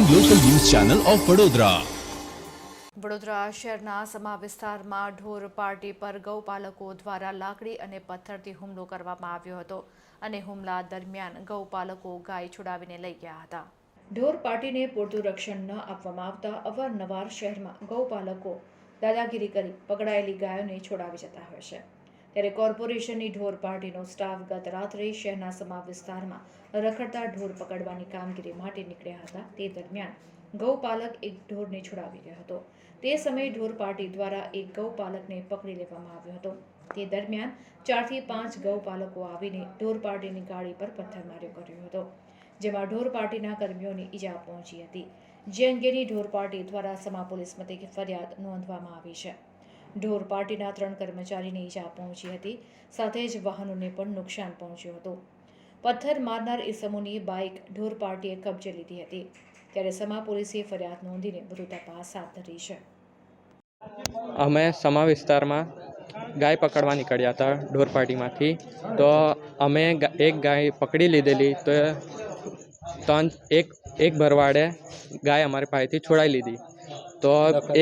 Channel of Vadodara Vadodara શહેરના સમા વિસ્તારમાં ઢોર પાર્ટી પર ગૌપાલકો દ્વારા લાકડી અને પથ્થરથી હુમલો કરવામાં આવ્યો હતો અને હુમલા દરમિયાન ગૌપાલકો ગાય છોડાવીને લઈ ગયા હતા. ઢોર પાર્ટીને પૂરતું રક્ષણ ન આપવામાં આવતા અવારનવાર શહેરમાં ગૌપાલકો દાદાગીરી કરી પકડાયેલી ગાયોને છોડાવી જતા હોય છે. ત્યારે કોર્પોરેશનની ઢોર પાર્ટીનો સ્ટાફ ગત રાત્રે શહેરના સમા વિસ્તારમાં રખડતા ઢોર પકડવાની કામગીરી માટે નીકળ્યા હતા. તે દરમિયાન ગૌપાલક એક ઢોરને છોડાવી ગયો હતો. તે સમયે ઢોર પાર્ટી દ્વારા એક ગૌપાલકને પકડી લેવામાં આવ્યો હતો. તે દરમિયાન ચારથી પાંચ ગૌપાલકો આવીને ઢોર પાર્ટીની ગાડી પર પથ્થરમાર્યો કર્યો હતો, જેમાં ઢોર પાર્ટીના કર્મીઓને ઈજા પહોંચી હતી. જે અંગેની ઢોર પાર્ટી દ્વારા સમા પોલીસ મથકે ફરિયાદ નોંધવામાં આવી છે. ઢોર પાર્ટીના ત્રણ કર્મચારીને ઈજા પહોંચી હતી. સાથે જ વાહનોને પણ નુકસાન પહોંચ્યું હતું. પથ્થર મારનાર ઇસમોની બાઇક ઢોર પાર્ટીએ કબજે લીધી હતી. ત્યારે સમા પોલીસે ફરિયાદ નોંધીને વધુ તપાસ હાથ ધરી છે. અમે સમા વિસ્તારમાં ગાય પકડવા નીકળ્યા હતા ઢોર પાર્ટીમાંથી. તો અમે એક ગાય પકડી લીધેલી તો ત્રણ, એક એક ભરવાડે ગાય અમારી પાસેથી છોડાવી લીધી. તો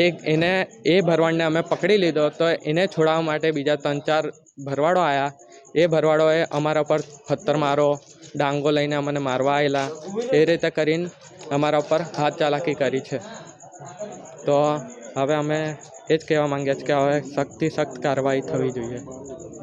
એક એને એ ભરવાડને અમે પકડી લીધો તો એને છોડાવવા માટે બીજા ત્રણ ચાર ભરવાડો આવ્યા એ ભરવાડોએ અમારા ઉપર પથ્થર મારો ડાંગો લઈને અમને મારવા આવેલા એ રીતે કરીને અમારા ઉપર હાથ ચાલાકી કરી છે. તો હવે અમે એ જ કહેવા માંગીએ છીએ કે હવે સખ્તથી સખ્ત કાર્યવાહી થવી જોઈએ.